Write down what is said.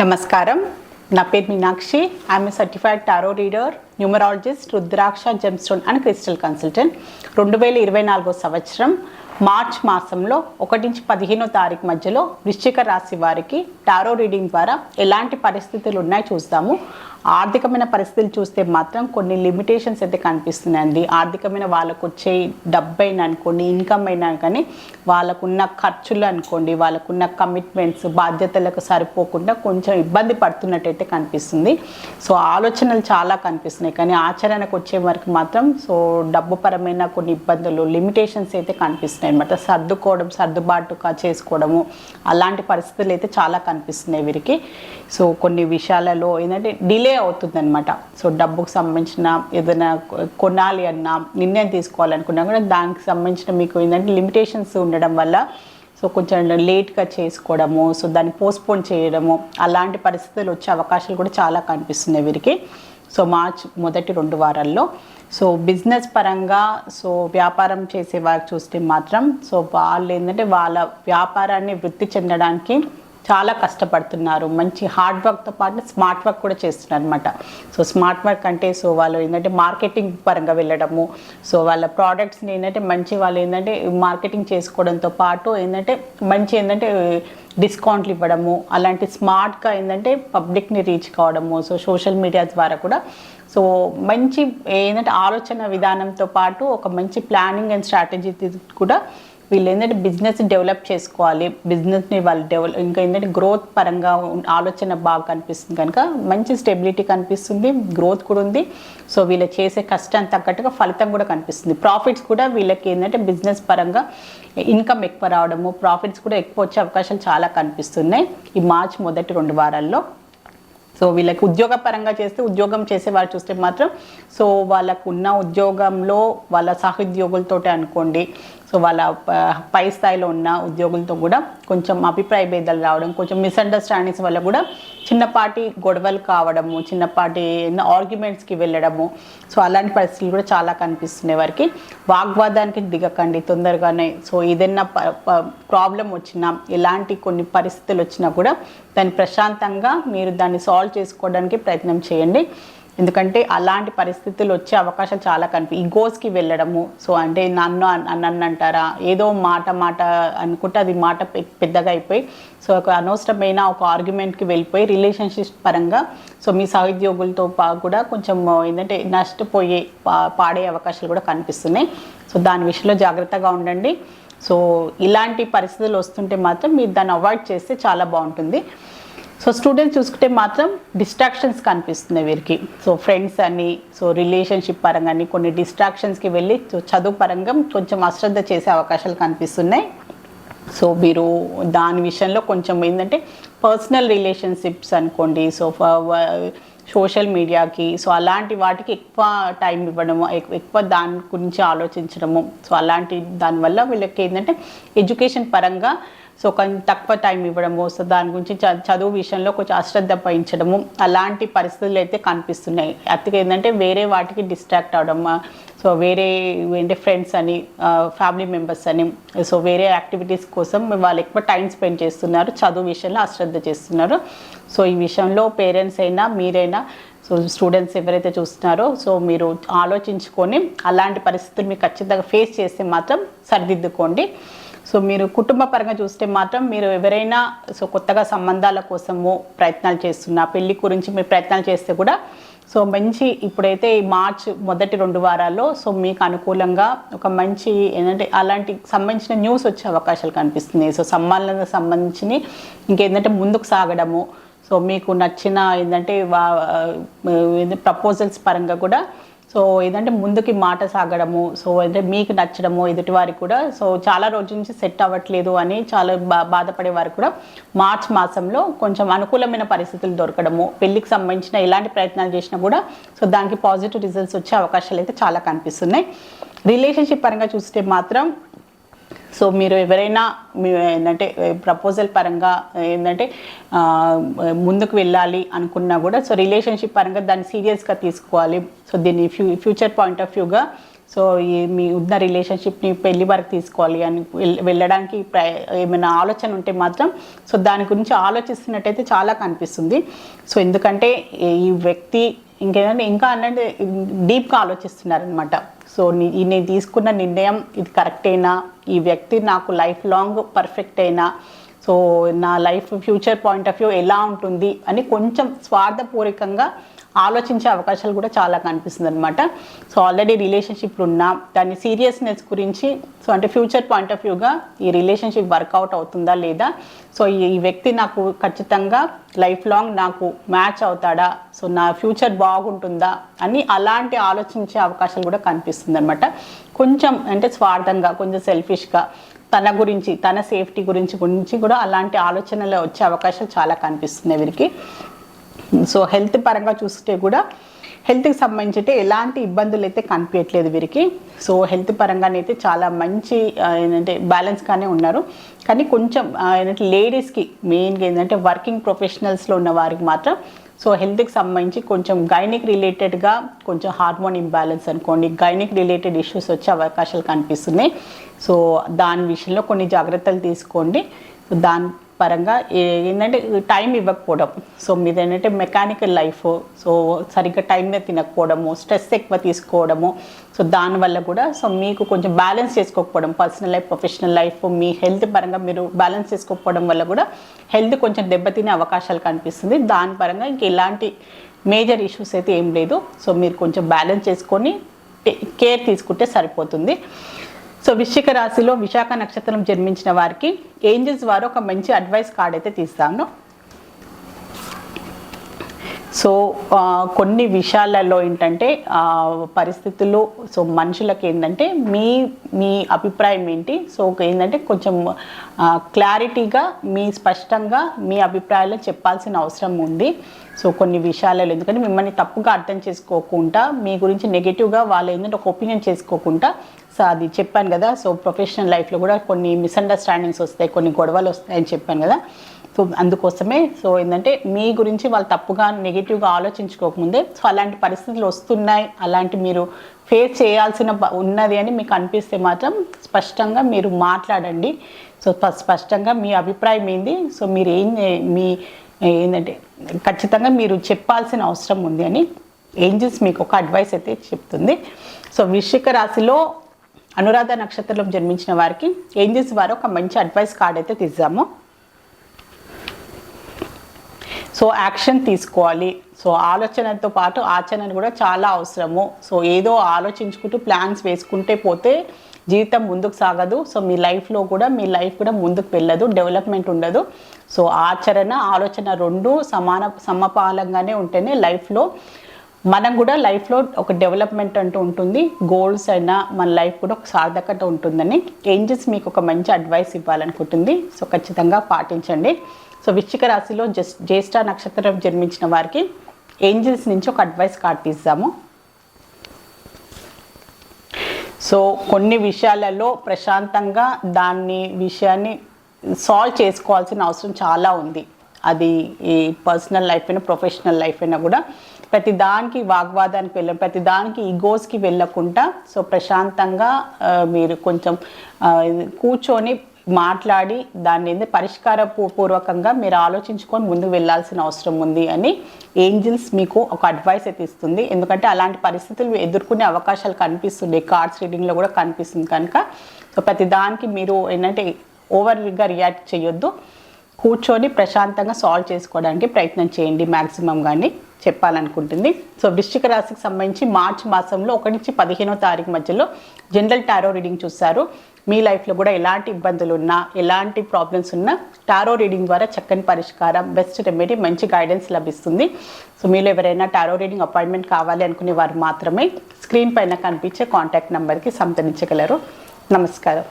నమస్కారం. నా పేరు Meenakshi. I'm certified tarot reader numerologist rudraksha gemstone and crystal consultant రెండు వేల ఇరవై నాలుగో సంవత్సరం మార్చ్ మాసంలో ఒకటి నుంచి పదిహేనో తారీఖు మధ్యలో వృశ్చిక రాశి వారికి టారో రీడింగ్ ద్వారా ఎలాంటి పరిస్థితులు ఉన్నాయి చూస్తాము. ఆర్థికమైన పరిస్థితులు చూస్తే మాత్రం కొన్ని లిమిటేషన్స్ అయితే కనిపిస్తున్నాయండి. ఆర్థికమైన వాళ్ళకు వచ్చే డబ్బు అయినా అనుకోండి ఇన్కమ్ అయినా కానీ వాళ్ళకున్న ఖర్చులు అనుకోండి వాళ్ళకున్న కమిట్మెంట్స్ బాధ్యతలకు సరిపోకుండా కొంచెం ఇబ్బంది పడుతున్నట్టయితే కనిపిస్తుంది. సో ఆలోచనలు చాలా కనిపిస్తున్నాయి. కానీ ఆచరణకు వచ్చే వరకు మాత్రం సో డబ్బు పరమైన కొన్ని ఇబ్బందులు లిమిటేషన్స్ అయితే కనిపిస్తున్నాయి అనమాట సర్దుకోవడం సర్దుబాటుగా చేసుకోవడము అలాంటి పరిస్థితులు అయితే చాలా కనిపిస్తున్నాయి వీరికి. సో కొన్ని విషయాలలో ఏంటంటే డిలే అవుతుందన్నమాట. సో డబ్బుకు సంబంధించిన ఏదైనా కొనాలి అన్నా నిర్ణయం తీసుకోవాలనుకున్నా కూడా దానికి సంబంధించిన మీకు ఏంటంటే లిమిటేషన్స్ ఉండడం వల్ల సో కొంచెం లేట్గా చేసుకోవడము సో దాన్ని పోస్ట్పోన్ చేయడము అలాంటి పరిస్థితులు వచ్చే అవకాశాలు కూడా చాలా కనిపిస్తున్నాయి వీరికి. సో మార్చ్ మొదటి రెండు వారాల్లో. సో బిజినెస్ పరంగా సో వ్యాపారం చేసే వారికి చూస్తే మాత్రం సో వాళ్ళు ఏంటంటే వాళ్ళ వ్యాపారాన్ని వృద్ధి చెందడానికి చాలా కష్టపడుతున్నారు. మంచి హార్డ్ వర్క్తో పాటు స్మార్ట్ వర్క్ కూడా చేస్తున్నారు అనమాట సో స్మార్ట్ వర్క్ అంటే సో వాళ్ళు ఏంటంటే మార్కెటింగ్ పరంగా వెళ్ళడము. సో వాళ్ళ ప్రోడక్ట్స్ని ఏంటంటే మంచి వాళ్ళు ఏంటంటే మార్కెటింగ్ చేసుకోవడంతో పాటు ఏంటంటే మంచి ఏంటంటే డిస్కౌంట్లు ఇవ్వడము. అలాంటి స్మార్ట్గా ఏంటంటే పబ్లిక్ని రీచ్ కావడము. సో సోషల్ మీడియా ద్వారా కూడా. సో మంచి ఏంటంటే ఆలోచన విధానంతో పాటు ఒక మంచి ప్లానింగ్ అండ్ స్ట్రాటజీ కూడా వీళ్ళు ఏంటంటే బిజినెస్ డెవలప్ చేసుకోవాలి. బిజినెస్ని వాళ్ళు డెవలప్ ఇంకా ఏంటంటే గ్రోత్ పరంగా ఆలోచన బాగా కనిపిస్తుంది కనుక మంచి స్టెబిలిటీ కనిపిస్తుంది గ్రోత్ కూడా ఉంది. సో వీళ్ళు చేసే కష్టానికి తగ్గట్టుగా ఫలితం కూడా కనిపిస్తుంది. ప్రాఫిట్స్ కూడా వీళ్ళకి ఏంటంటే బిజినెస్ పరంగా ఇన్కమ్ ఎక్కువ రావడము ప్రాఫిట్స్ కూడా ఎక్కువ వచ్చే అవకాశాలు చాలా కనిపిస్తున్నాయి ఈ మార్చ్ మొదటి రెండు వారాల్లో. సో వీళ్ళకి ఉద్యోగపరంగా చేస్తే ఉద్యోగం చేసే వారు చూస్తే మాత్రం సో వాళ్ళకు ఉన్న ఉద్యోగంలో వాళ్ళ సహోద్యోగులతో అనుకోండి సో వాళ్ళ ప- పై స్థాయిలో ఉన్న ఉద్యోగులతో కూడా కొంచెం అభిప్రాయ భేదాలు రావడం కొంచెం మిస్అండర్స్టాండింగ్స్ వల్ల కూడా చిన్నపాటి గొడవలు కావడము చిన్నపాటి ఆర్గ్యుమెంట్స్కి వెళ్ళడము. సో అలాంటి పరిస్థితులు కూడా చాలా కనిపిస్తున్నాయి వారికి. వాగ్వాదానికి దిగకండి తొందరగానే. సో ఏదైనా ప్రాబ్లం వచ్చినా ఎలాంటి కొన్ని పరిస్థితులు వచ్చినా కూడా దాన్ని ప్రశాంతంగా మీరు దాన్ని సాల్వ్ చేసుకోవడానికి ప్రయత్నం చేయండి. ఎందుకంటే అలాంటి పరిస్థితులు వచ్చే అవకాశం చాలా కనిపి ఈగోస్కి వెళ్ళడము సో అంటే నన్ను నన్ను అంటారా? ఏదో మాట మాట అనుకుంటే అది మాట పెద్దగా అయిపోయి సో ఒక అనవసరమైన ఒక ఆర్గ్యుమెంట్కి వెళ్ళిపోయి రిలేషన్షిప్ పరంగా సో మీ సహోద్యోగులతో కూడా కొంచెం ఏంటంటే నష్టపోయే పాడే అవకాశాలు కూడా కనిపిస్తున్నాయి. సో దాని విషయంలో జాగ్రత్తగా ఉండండి. సో ఇలాంటి పరిస్థితులు వస్తుంటే మాత్రం మీరు దాన్ని అవాయిడ్ చేస్తే చాలా బాగుంటుంది. సో స్టూడెంట్స్ చూసుకుంటే మాత్రం డిస్ట్రాక్షన్స్ కనిపిస్తున్నాయి వీరికి. సో ఫ్రెండ్స్ అని సో రిలేషన్షిప్ పరంగా అని కొన్ని డిస్ట్రాక్షన్స్కి వెళ్ళి చదువు పరంగా కొంచెం అశ్రద్ధ చేసే అవకాశాలు కనిపిస్తున్నాయి. సో మీరు దాని విషయంలో కొంచెం ఏంటంటే పర్సనల్ రిలేషన్షిప్స్ అనుకోండి సో సోషల్ మీడియాకి సో అలాంటి వాటికి ఎక్కువ టైం ఇవ్వడము ఎక్కువ దాని గురించి ఆలోచించడము. సో అలాంటి దానివల్ల వీళ్ళకి ఏంటంటే ఎడ్యుకేషన్ పరంగా సో కొంచెం తక్కువ టైం ఇవ్వడము సో దాని గురించి చదువు విషయంలో కొంచెం అశ్రద్ధ వహించడము అలాంటి పరిస్థితులు అయితే కనిపిస్తున్నాయి. అతిగా ఏంటంటే వేరే వాటికి డిస్ట్రాక్ట్ అవడం సో వేరే ఏంటంటే ఫ్రెండ్స్ అని ఫ్యామిలీ మెంబర్స్ అని సో వేరే యాక్టివిటీస్ కోసం వాళ్ళు ఎక్కువ టైం స్పెండ్ చేస్తున్నారు చదువు విషయంలో అశ్రద్ధ చేస్తున్నారు. సో ఈ విషయంలో పేరెంట్స్ అయినా మీరైనా సో స్టూడెంట్స్ ఎవరైతే చూస్తున్నారో సో మీరు ఆలోచించుకొని అలాంటి పరిస్థితులు మీకు ఖచ్చితంగా ఫేస్ చేస్తే మాత్రం సరిదిద్దుకోండి. సో మీరు కుటుంబ పరంగా చూస్తే మాత్రం మీరు ఎవరైనా సో కొత్తగా సంబంధాల కోసము ప్రయత్నాలు చేస్తున్నా పెళ్ళి గురించి మీరు ప్రయత్నాలు చేస్తే కూడా సో మంచి ఇప్పుడైతే ఈ మార్చ్ మొదటి రెండు వారాల్లో సో మీకు అనుకూలంగా ఒక మంచి ఏంటంటే అలాంటి సంబంధించిన న్యూస్ వచ్చే అవకాశాలు కనిపిస్తున్నాయి. సో సంబంధాలకు సంబంధించి ఇంకేంటంటే ముందుకు సాగడము సో మీకు నచ్చిన ఏంటంటే ప్రపోజల్స్ పరంగా కూడా సో ఏంటంటే ముందుకి మాట సాగడము సో అంటే మీకు నచ్చడము ఎదుటి వారికి కూడా సో చాలా రోజుల నుంచి సెట్ అవ్వట్లేదు అని చాలా బా బాధపడే వారు కూడా మార్చ్ మాసంలో కొంచెం అనుకూలమైన పరిస్థితులు దొరకడము పెళ్ళికి సంబంధించిన ఎలాంటి ప్రయత్నాలు చేసినా కూడా సో దానికి పాజిటివ్ రిజల్ట్స్ వచ్చే అవకాశాలు అయితే చాలా కనిపిస్తున్నాయి. రిలేషన్షిప్ పరంగా చూస్తే మాత్రం సో మీరు ఎవరైనా ఏంటంటే ప్రపోజల్ పరంగా ఏంటంటే ముందుకు వెళ్ళాలి అనుకున్నా కూడా సో రిలేషన్షిప్ పరంగా దాన్ని సీరియస్గా తీసుకోవాలి. సో దీన్ని ఫ్యూ ఫ్యూచర్ పాయింట్ ఆఫ్ వ్యూగా సో ఈ మీ ఉన్న రిలేషన్షిప్ని పెళ్ళి వరకు తీసుకోవాలి అని వెళ్ళడానికి ప్ర- ఏమైనా ఆలోచన ఉంటే మాత్రం సో దాని గురించి ఆలోచిస్తున్నట్టయితే చాలా కనిపిస్తుంది. సో ఎందుకంటే ఈ వ్యక్తి ఇంకేంటంటే ఇంకా అంటే డీప్గా ఆలోచిస్తున్నారనమాట. సో ఈ నేను తీసుకున్న నిర్ణయం ఇది కరెక్టేనా ఈ వ్యక్తి నాకు లైఫ్ లాంగ్ పర్ఫెక్ట్ అయినా సో నా life future point of view ఎలా ఉంటుంది అని కొంచెం స్వార్థపూరికంగా ఆలోచించే అవకాశాలు కూడా చాలా కనిపిస్తుంది అనమాట సో ఆల్రెడీ రిలేషన్షిప్లు ఉన్నా దాని సీరియస్నెస్ గురించి సో అంటే ఫ్యూచర్ పాయింట్ ఆఫ్ వ్యూగా ఈ రిలేషన్షిప్ వర్కౌట్ అవుతుందా లేదా? సో ఈ వ్యక్తి నాకు ఖచ్చితంగా లైఫ్ లాంగ్ నాకు మ్యాచ్ అవుతాడా? సో నా ఫ్యూచర్ బాగుంటుందా? అని అలాంటి ఆలోచించే అవకాశాలు కూడా కనిపిస్తుంది అనమాట కొంచెం అంటే స్వార్థంగా కొంచెం సెల్ఫిష్గా తన గురించి తన సేఫ్టీ గురించి గురించి కూడా అలాంటి ఆలోచనలు వచ్చే అవకాశాలు చాలా కనిపిస్తున్నాయి వీరికి. సో హెల్త్ పరంగా చూస్తే కూడా హెల్త్కి సంబంధించి ఎలాంటి ఇబ్బందులు అయితే కనిపించట్లేదు వీరికి. సో హెల్త్ పరంగానైతే చాలా మంచి ఏంటంటే బ్యాలెన్స్గానే ఉన్నారు. కానీ కొంచెం ఏంటంటే లేడీస్కి మెయిన్గా ఏంటంటే వర్కింగ్ ప్రొఫెషనల్స్లో ఉన్న వారికి మాత్రం సో హెల్త్కి సంబంధించి కొంచెం గైనిక్ రిలేటెడ్గా కొంచెం హార్మోన్ ఇంబ్యాలెన్స్ అనుకోండి గైనిక్ రిలేటెడ్ ఇష్యూస్ వచ్చే అవకాశాలు కనిపిస్తున్నాయి. సో దాని విషయంలో కొన్ని జాగ్రత్తలు తీసుకోండి. దాని పరంగా ఏంటంటే టైం ఇవ్వకపోవడం. సో మీద ఏంటంటే మెకానికల్ లైఫ్ సో సరిగ్గా టైం మీద తినకపోవడము స్ట్రెస్ ఎక్కువ తీసుకోవడము. సో దానివల్ల కూడా సో మీకు కొంచెం బ్యాలెన్స్ చేసుకోకపోవడం పర్సనల్ లైఫ్ ప్రొఫెషనల్ లైఫ్ మీ హెల్త్ పరంగా మీరు బ్యాలెన్స్ చేసుకోకపోవడం వల్ల కూడా హెల్త్ కొంచెం దెబ్బతినే అవకాశాలు కనిపిస్తుంది. దాని పరంగా ఇంక ఎలాంటి మేజర్ ఇష్యూస్ అయితే ఏం లేదు. సో మీరు కొంచెం బ్యాలెన్స్ చేసుకొని కేర్ తీసుకుంటే సరిపోతుంది. సో వృశ్చిక రాశిలో విశాఖ నక్షత్రం జన్మించిన వారికి ఏంజల్స్ వారు ఒక మంచి అడ్వైస్ కార్డ్ అయితే తీస్తాను. సో కొన్ని విషయాలలో ఏంటంటే పరిస్థితులు సో మనుషులకి ఏంటంటే మీ మీ అభిప్రాయం ఏంటి? సో ఏంటంటే కొంచెం క్లారిటీగా మీ స్పష్టంగా మీ అభిప్రాయాలు చెప్పాల్సిన అవసరం ఉంది. సో కొన్ని విషయాలలో ఎందుకంటే మిమ్మల్ని తప్పుగా అర్థం చేసుకోకుండా మీ గురించి నెగిటివ్గా వాళ్ళు ఏంటంటే ఒక ఒపీనియన్ చేసుకోకుండా సో అది చెప్పాను కదా సో ప్రొఫెషనల్ లైఫ్లో కూడా కొన్ని మిస్అండర్స్టాండింగ్స్ వస్తాయి కొన్ని గొడవలు వస్తాయని చెప్పాను కదా. సో అందుకోసమే సో ఏంటంటే మీ గురించి వాళ్ళు తప్పుగా నెగిటివ్గా ఆలోచించుకోకముందే సో అలాంటి పరిస్థితులు వస్తున్నాయి అలాంటి మీరు ఫేస్ చేయాల్సిన ఉన్నది అని మీకు అనిపిస్తే మాత్రం స్పష్టంగా మీరు మాట్లాడండి. సో స్పష్టంగా మీ అభిప్రాయం ఏంది? సో మీరు ఏం మీ ఏంటంటే ఖచ్చితంగా మీరు చెప్పాల్సిన అవసరం ఉంది అని ఏంజిల్స్ మీకు ఒక అడ్వైస్ అయితే చెప్తుంది. సో వృశ్చిక రాశిలో అనురాధ నక్షత్రంలో జన్మించిన వారికి ఏంజిల్స్ వారు ఒక మంచి అడ్వైస్ కార్డ్ అయితే తీసాము సో యాక్షన్ తీసుకోవాలి. సో ఆలోచనతో పాటు ఆచరణ కూడా చాలా అవసరము. సో ఏదో ఆలోచించుకుంటూ ప్లాన్స్ వేసుకుంటే పోతే జీవితం ముందుకు సాగదు. సో మీ లైఫ్లో కూడా మీ లైఫ్ కూడా ముందుకు వెళ్ళదు. డెవలప్మెంట్ ఉండదు. సో ఆచరణ ఆలోచన రెండు సమాన సమపాలంగానే ఉంటేనే లైఫ్లో మనం కూడా లైఫ్లో ఒక డెవలప్మెంట్ అంటూ ఉంటుంది. గోల్స్ అయినా మన లైఫ్ కూడా ఒక సార్థకత ఉంటుందని. ఏంజెస్ మీకు ఒక మంచి అడ్వైస్ ఇవ్వాలనుకుంటుంది. సో ఖచ్చితంగా పాటించండి. సో వృశ్చిక రాశిలో జస్ట్ జ్యేష్ఠ నక్షత్రం జన్మించిన వారికి ఏంజల్స్ నుంచి ఒక అడ్వైస్ కార్డ్ తీస్తాము సో కొన్ని విషయాలలో ప్రశాంతంగా దాన్ని విషయాన్ని సాల్వ్ చేసుకోవాల్సిన అవసరం చాలా ఉంది. అది ఈ పర్సనల్ లైఫ్ అయినా ప్రొఫెషనల్ లైఫ్ అయినా కూడా ప్రతి దానికి వాగ్వాదానికి వెళ్ళ ప్రతి దానికి ఈగోస్కి వెళ్ళకుండా సో ప్రశాంతంగా మీరు కొంచెం కూర్చొని మాట్లాడి దాన్ని ఏంది పరిష్కార పూర్వకంగా మీరు ఆలోచించుకొని ముందుకు వెళ్ళాల్సిన అవసరం ఉంది అని ఏంజిల్స్ మీకు ఒక అడ్వైస్ అయితే ఇస్తుంది. ఎందుకంటే అలాంటి పరిస్థితులు ఎదుర్కొనే అవకాశాలు కనిపిస్తుంది కార్డ్స్ రీడింగ్లో కూడా కనిపిస్తుంది కనుక. సో ప్రతి దానికి మీరు ఏంటంటే ఓవర్గా రియాక్ట్ చేయొద్దు. కూర్చొని ప్రశాంతంగా సాల్వ్ చేసుకోవడానికి ప్రయత్నం చేయండి మ్యాక్సిమం కానీ చెప్పాలనుకుంటుంది. సో వృశ్చిక రాశికి సంబంధించి మార్చి మాసంలో ఒకటి నుంచి పదిహేనో తారీఖు మధ్యలో జనరల్ టారో రీడింగ్ చూస్తారు మీ లైఫ్లో కూడా ఎలాంటి ఇబ్బందులు ఉన్నా ఎలాంటి ప్రాబ్లమ్స్ ఉన్నా టారో రీడింగ్ ద్వారా చక్కని పరిష్కారం బెస్ట్ రెమెడీ మంచి గైడెన్స్ లభిస్తుంది. సో మీలో ఎవరైనా టారో రీడింగ్ అపాయింట్మెంట్ కావాలి అనుకునే వారు మాత్రమే స్క్రీన్ పైన కనిపించే కాంటాక్ట్ నెంబర్కి సంప్రదించగలరు. నమస్కారం.